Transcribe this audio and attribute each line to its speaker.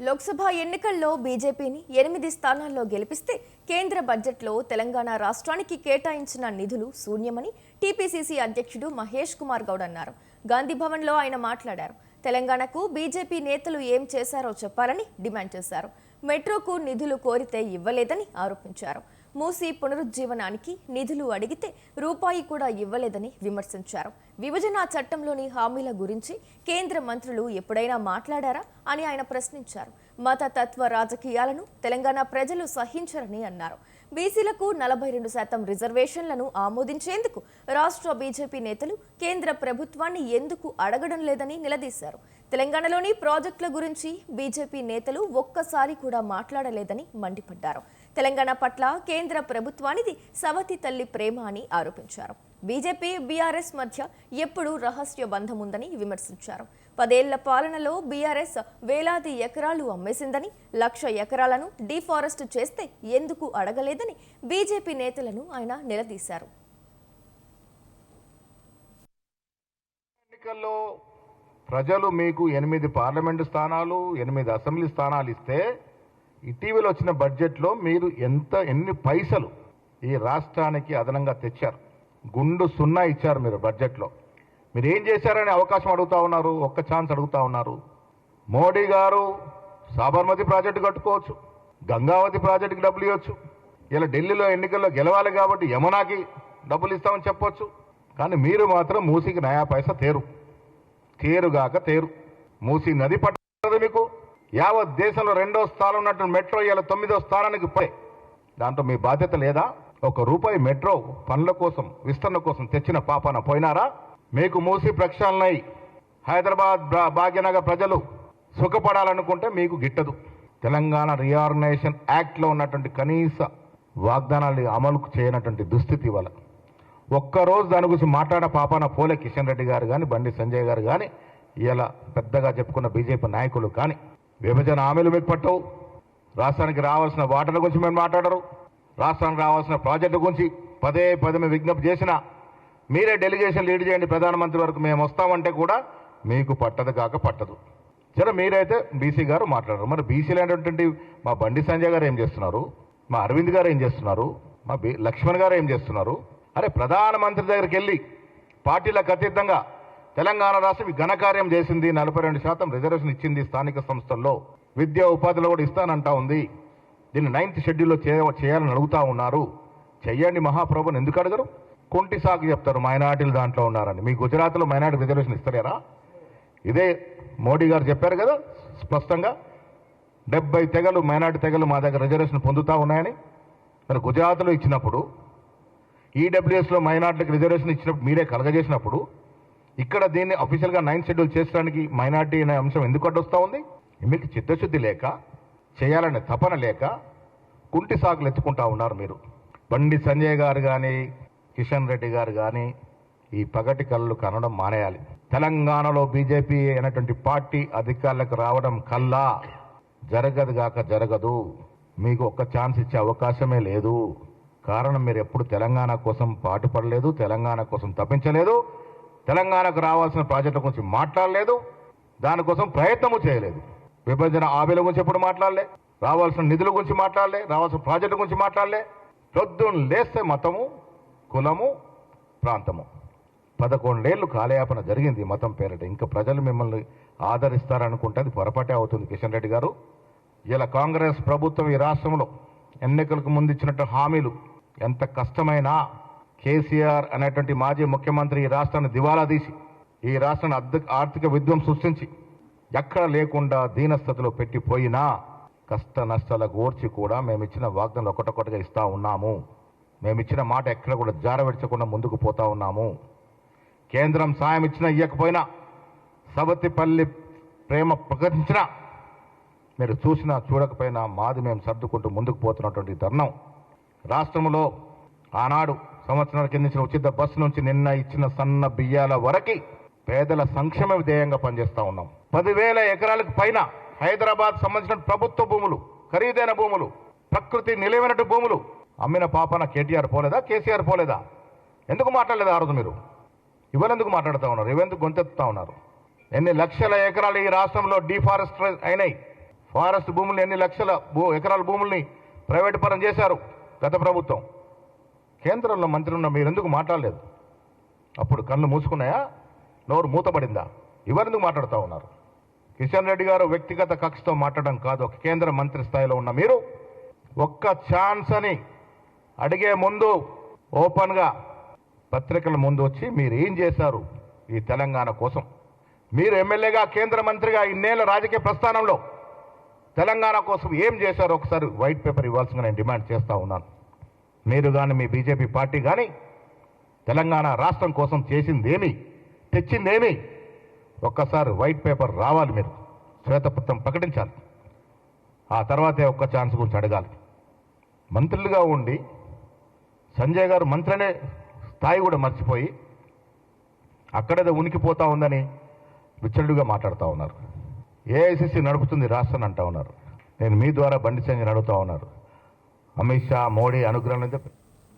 Speaker 1: లోక్సభ ఎన్నికల్లో బీజేపీని ఎనిమిది స్థానాల్లో గెలిపిస్తే కేంద్ర బడ్జెట్లో తెలంగాణ రాష్ట్రానికి కేటాయించిన నిధులు శూన్యమని టీపీసీసీ అధ్యక్షుడు మహేష్ కుమార్ గౌడ్ అన్నారు. గాంధీ భవన్లో ఆయన మాట్లాడారు. తెలంగాణకు బీజేపీ నేతలు ఏం చేశారో చెప్పాలని డిమాండ్ చేశారు. మెట్రోకు నిధులు కోరితే ఇవ్వలేదని ఆరోపించారు. మూసీ పునరుజ్జీవనానికి నిధులు అడిగితే రూపాయి కూడా ఇవ్వలేదని విమర్శించారు. విభజన చట్టంలోని హామీల గురించి కేంద్ర మంత్రులు ఎప్పుడైనా మాట్లాడారా అని ఆయన ప్రశ్నించారు. మత తత్వ రాజకీయాలను తెలంగాణ ప్రజలు సహించరని అన్నారు. బీసీలకు నలభై రెండు శాతం రిజర్వేషన్లను ఆమోదించేందుకు రాష్ట్ర బీజేపీ నేతలు కేంద్ర ప్రభుత్వాన్ని ఎందుకు అడగడం లేదని నిలదీశారు. తెలంగాణలోని ప్రాజెక్టుల గురించి బీజేపీ నేతలు ఒక్కసారి కూడా మాట్లాడలేదని మండిపడ్డారు. తెలంగాణ పట్ల కేంద్ర ప్రభుత్వానిది సవతి తల్లి ప్రేమ అని ఆరోపించారు. బీజేపీ బీఆర్ఎస్ మధ్య ఎప్పుడూ రహస్య బంధం ఉందని విమర్శించారు. పదేళ్ళ పాలనలో బీఆర్ఎస్ వేలాది ఎకరాలు అమ్మేసిందని లక్ష ఎకరాలను డీఫారెస్ట్ చేస్తే ఎందుకు అడగలేదని బీజేపీ నేతలను ఆయన నిలదీశారు.
Speaker 2: ఎన్నికల్లో ప్రజలు మీకు ఎనిమిది పార్లమెంటు స్థానాలు ఎనిమిది అసెంబ్లీ స్థానాలు ఇస్తే ఇటీవల వచ్చిన బడ్జెట్లో మీరు ఎంత ఎన్ని పైసలు ఈ రాష్ట్రానికి అదనంగా తెచ్చారు? గుండు సున్నా ఇచ్చారు మీరు బడ్జెట్లో. మీరు ఏం చేశారనే అవకాశం అడుగుతా ఉన్నారు ఒక్క ఛాన్స్ అడుగుతా ఉన్నారు. మోడీ గారు సాబర్మతి ప్రాజెక్టు కట్టుకోవచ్చు గంగావతి ప్రాజెక్టుకి డబ్బులు ఇవ్వచ్చు. ఇలా ఢిల్లీలో ఎన్నికల్లో గెలవాలి కాబట్టి యమునాకి డబ్బులు ఇస్తామని చెప్పొచ్చు. కానీ మీరు మాత్రం మూసికి నయా పైసా తేరు. తేరుగాక తేరు. మూసి నది పట్టదు మీకు. యావత్ దేశంలో రెండో స్థానం ఉన్నట్టు మెట్రో ఇవాళ తొమ్మిదో స్థానానికి పోయి. దాంతో మీ బాధ్యత లేదా? ఒక రూపాయి మెట్రో పనుల కోసం విస్తరణ కోసం తెచ్చిన పాపాన పోయినారా? మీకు మూసి ప్రక్షాళనై హైదరాబాద్ భా- భాగ్యనగర్ ప్రజలు సుఖపడాలనుకుంటే మీకు గిట్టదు. తెలంగాణ రీఆర్గనైజేషన్ యాక్ట్లో ఉన్నటువంటి కనీస వాగ్దానాలు అమలు చేయనటువంటి దుస్థితి వల్ల ఒక్కరోజు దాని గురించి మాట్లాడ పాపాన పోలే కిషన్ రెడ్డి గారు కానీ బండి సంజయ్ గారు కానీ ఇలా పెద్దగా చెప్పుకున్న బీజేపీ నాయకులు కానీ విభజన హామీలు మీకు పట్టవు రాష్ట్రానికి రావాల్సిన వాటల గురించి మేము మాట్లాడరు. రాష్ట్రానికి రావాల్సిన ప్రాజెక్టు గురించి పదే పదే మేము విజ్ఞప్తి చేసినా మీరే డెలిగేషన్ లీడ్ చేయండి ప్రధానమంత్రి వరకు మేము వస్తామంటే కూడా మీకు పట్టదు కాక పట్టదు. సరే మీరైతే బీసీ గారు మాట్లాడరు. మరి బీసీలు అనేటువంటి మా బండి సంజయ్ గారు ఏం చేస్తున్నారు? మా అరవింద్ గారు ఏం చేస్తున్నారు? మా బి లక్ష్మణ్ గారు ఏం చేస్తున్నారు? అరే ప్రధానమంత్రి దగ్గరికి వెళ్ళి పార్టీలకు అతీతంగా తెలంగాణ రాష్ట్రం ఈ ఘనకార్యం చేసింది. నలభై రెండు శాతం రిజర్వేషన్ ఇచ్చింది స్థానిక సంస్థల్లో. విద్యా ఉపాధిలో కూడా ఇస్తానంటా ఉంది. దీన్ని నైన్త్ షెడ్యూల్లో చేయ చేయాలని అడుగుతా ఉన్నారు. చెయ్యండి మహాప్రభుని. ఎందుకు అడగరు? కుంటి సాగు చెప్తారు. మైనార్టీలు దాంట్లో ఉన్నారని. మీ గుజరాత్లో మైనార్టీ రిజర్వేషన్ ఇస్తలేరా? ఇదే మోడీ గారు చెప్పారు కదా స్పష్టంగా. డెబ్బై తెగలు మైనార్టీ తెగలు మా దగ్గర రిజర్వేషన్ పొందుతూ ఉన్నాయని. మరి గుజరాత్లో ఇచ్చినప్పుడు ఈడబ్ల్యూఎస్లో మైనార్టీలకు రిజర్వేషన్ ఇచ్చినప్పుడు మీరే కలగజేసినప్పుడు ఇక్కడ దీన్ని అఫీషియల్గా నైన్ షెడ్యూల్ చేసడానికి మైనార్టీ అనే అంశం ఎందుకు అడ్డొస్తూ ఉంది? మీకు చిత్తశుద్ధి లేక చేయాలనే తపన లేక కుంటి సాగులు ఎత్తుకుంటా ఉన్నారు మీరు. బండి సంజయ్ గారు కానీ కిషన్ రెడ్డి గారు కానీ ఈ పగటి కళ్ళు కనడం మానేయాలి. తెలంగాణలో బీజేపీ అనేటువంటి పార్టీ అధికారులకు రావడం కల్లా. జరగదు గాక జరగదు. మీకు ఒక్క ఛాన్స్ ఇచ్చే అవకాశమే లేదు. కారణం మీరు ఎప్పుడు తెలంగాణ కోసం పాటుపడలేదు తెలంగాణ కోసం తప్పించలేదు. తెలంగాణకు రావాల్సిన ప్రాజెక్టుల గురించి మాట్లాడలేదు. దానికోసం ప్రయత్నము చేయలేదు. విభజన హామీల గురించి ఎప్పుడు మాట్లాడలే? రావాల్సిన నిధుల గురించి మాట్లాడలే? రావాల్సిన ప్రాజెక్టుల గురించి మాట్లాడలే? ప్రొద్దున లేస్తే మతము కులము ప్రాంతము. పదకొండేళ్ళు కాలయాపన జరిగింది మతం పేరిట. ఇంకా ప్రజలు మిమ్మల్ని ఆదరిస్తారనుకుంటే అది పొరపాటే అవుతుంది కిషన్ రెడ్డి గారు. ఇలా కాంగ్రెస్ ప్రభుత్వం ఈ రాష్ట్రంలో ఎన్నికలకు ముందు ఇచ్చినట్టు హామీలు ఎంత కష్టమైనా కేసీఆర్ అనేటువంటి మాజీ ముఖ్యమంత్రి ఈ రాష్ట్రాన్ని దివాలా తీసి ఈ రాష్ట్రాన్ని అద్ద ఆర్థిక విధ్వం సృష్టించి ఎక్కడ లేకుండా దీనస్థితిలో పెట్టిపోయినా కష్ట నష్టాలకు ఓర్చి కూడా మేము ఇచ్చిన వాగ్దానాలు ఒకటొకటిగా ఇస్తా ఉన్నాము. మేము ఇచ్చిన మాట ఎక్కడ కూడా జారవిడ్చకుండా ముందుకు పోతా ఉన్నాము. కేంద్రం సాయం ఇచ్చినా ఇవ్వకపోయినా సవతిపల్లి ప్రేమ ప్రకటించినా మీరు చూసినా చూడకపోయినా మాది మేము సర్దుకుంటూ ముందుకు పోతున్నటువంటి తరుణం రాష్ట్రంలో ఆనాడు సంవత్సరాల కింద నుంచి ఉచిత బస్సు నుంచి నిన్న ఇచ్చిన సన్న బియ్యాల వరకు పేదల సంక్షేమ విధేయంగా పనిచేస్తూ ఉన్నాం. పదివేల ఎకరాలకు పైన హైదరాబాద్ సంబంధించిన ప్రభుత్వ భూములు ఖరీదైన భూములు ప్రకృతి నిలవైనట్టు భూములు అమ్మిన పాపన కేటీఆర్ పోలేదా కేసీఆర్ పోలేదా? ఎందుకు మాట్లాడలేదు ఆ రోజు మీరు? ఇవ్వలెందుకు మాట్లాడుతూ ఉన్నారు? ఇవెందుకు గొంతెత్తుతా ఉన్నారు? ఎన్ని లక్షల ఎకరాలు ఈ రాష్ట్రంలో డిఫారెస్ట్ అయినాయి? ఫారెస్ట్ భూముల్ని ఎన్ని లక్షల భూ ఎకరాల భూముల్ని ప్రైవేటు పరం చేశారు గత ప్రభుత్వం? కేంద్రంలో మంత్రి ఉన్న మీరెందుకు మాట్లాడలేదు? అప్పుడు కళ్ళు మూసుకున్నాయా? నోరు మూతపడిందా ఎవరెందుకు మాట్లాడుతూ ఉన్నారు? కిషన్ రెడ్డి గారు వ్యక్తిగత కక్షతో మాట్లాడడం కాదు. ఒక కేంద్ర మంత్రి స్థాయిలో ఉన్న మీరు ఒక్క ఛాన్స్ అని అడిగే ముందు ఓపెన్గా పత్రికల ముందు వచ్చి మీరు ఏం చేశారు ఈ తెలంగాణ కోసం? మీరు ఎమ్మెల్యేగా కేంద్ర మంత్రిగా ఇన్నేళ్ళ రాజకీయ ప్రస్థానంలో తెలంగాణ కోసం ఏం చేశారో ఒకసారి వైట్ పేపర్ ఇవ్వాల్సిందిగా నేను డిమాండ్ చేస్తూ ఉన్నాను. మీరు కానీ మీ బీజేపీ పార్టీ కానీ తెలంగాణ రాష్ట్రం కోసం చేసిందేమి తెచ్చిందేమి ఒక్కసారి వైట్ పేపర్ రావాలి మీరు. శ్వేతపత్రం ప్రకటించాలి. ఆ తర్వాతే ఒక్క ఛాన్స్ గురించి అడగాలి. మంత్రులుగా ఉండి సంజయ్ గారు మంత్రి అనే స్థాయి కూడా మర్చిపోయి అక్కడేదో ఉనికిపోతా ఉందని విచ్చలుడుగా మాట్లాడుతూ ఉన్నారు. ఏఐసిసి నడుపుతుంది రాష్ట్రాన్ని అంటా ఉన్నారు. నేను మీ ద్వారా బండి సంజయ్ అడుగుతా ఉన్నారు. అమిత్ షా మోడీ అనుగ్రహం అయితే